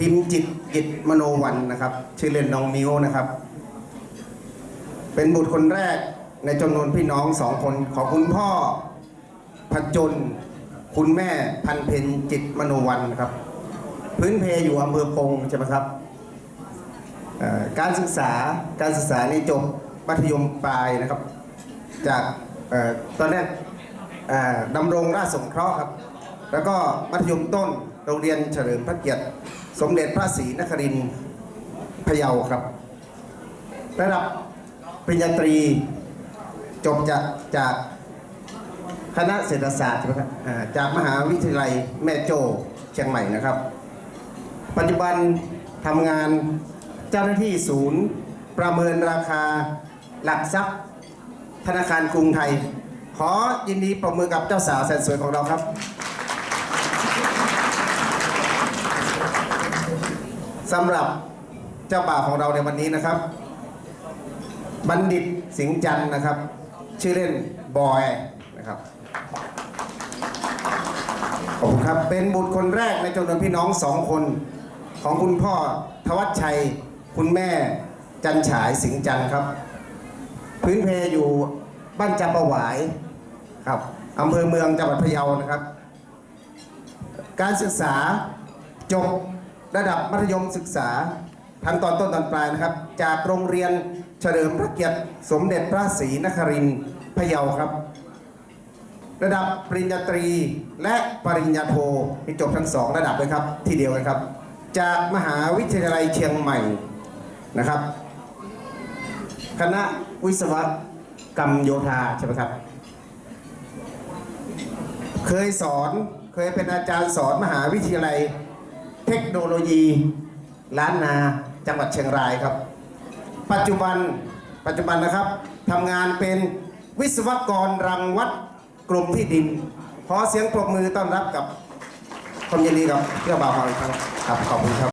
พิมพ์จิตกิจมโนวันนะครับ ชื่อเล่นน้องมิวนะครับ เป็นบุตรคนแรกในจำนวนพี่น้องสองคนของคุณพ่อพันจนคุณแม่พันเพนจิตมโนวันครับ พื้นเพอยู่อำเภอปงใช่ไหมครับการศึกษาการศึกษานี่จบมัธยมปลายนะครับ จากออตอนแรกดำรงราชสงเคราะห์ครับ แล้วก็มัธยมต้น โรงเรียนเฉลิมพระเกียรติ สมเด็จพระศรีนครินทร์พะเยาครับ ระดับปริญญาตรีจบจากจากคณะเศรษฐศาสตร์จากมหาวิทยาลัยแม่โจ้เชียงใหม่นะครับ ปัจจุบันทำงานเจ้าหน้าที่ศูนย์ ประเมินราคาหลักทรัพย์ ธนาคารกรุงไทย ขอยินดีปรบมือกับเจ้าสาวแสนสวยของเราครับ สำหรับเจ้าบ่าวของเราในวันนี้นะครับ บัณฑิตสิงห์จันทร์นะครับ ชื่อเล่นบอยนะครับขอบคุณครับเป็นบุตรคนแรกในจำนวนพี่น้องสองคน ของคุณพ่อทวัชชัย คุณแม่จันฉายสิงห์จันทร์ครับ พื้นเพอยู่บ้านจำปาหวายครับอำเภอเมืองจังหวัดพะเยานะครับ การศึกษาจบ ระดับมัธยมศึกษาทั้งตอนต้นตอนปลายนะครับ จากโรงเรียนเฉลิมพระเกียรติสมเด็จพระศรีนครินทร์พะเยาครับ ระดับปริญญาตรีและปริญญาโทมีจบทั้งสองระดับเลยครับที่เดียวกันครับ จากมหาวิทยาลัยเชียงใหม่นะครับ คณะวิศวกรรมโยธาใช่ไหมครับ เคยสอนเคยเป็นอาจารย์สอนมหาวิทยาลัย เทคโนโลยีล้านนาจังหวัดเชียงรายครับ ปัจจุบันปัจจุบันนะครับทำงานเป็นวิศวกรรังวัดกรมที่ดิน ขอเสียงปรบมือต้อนรับกับความยินดีกับเจ้าบ่าวของเราครับครับ ขอบคุณครับ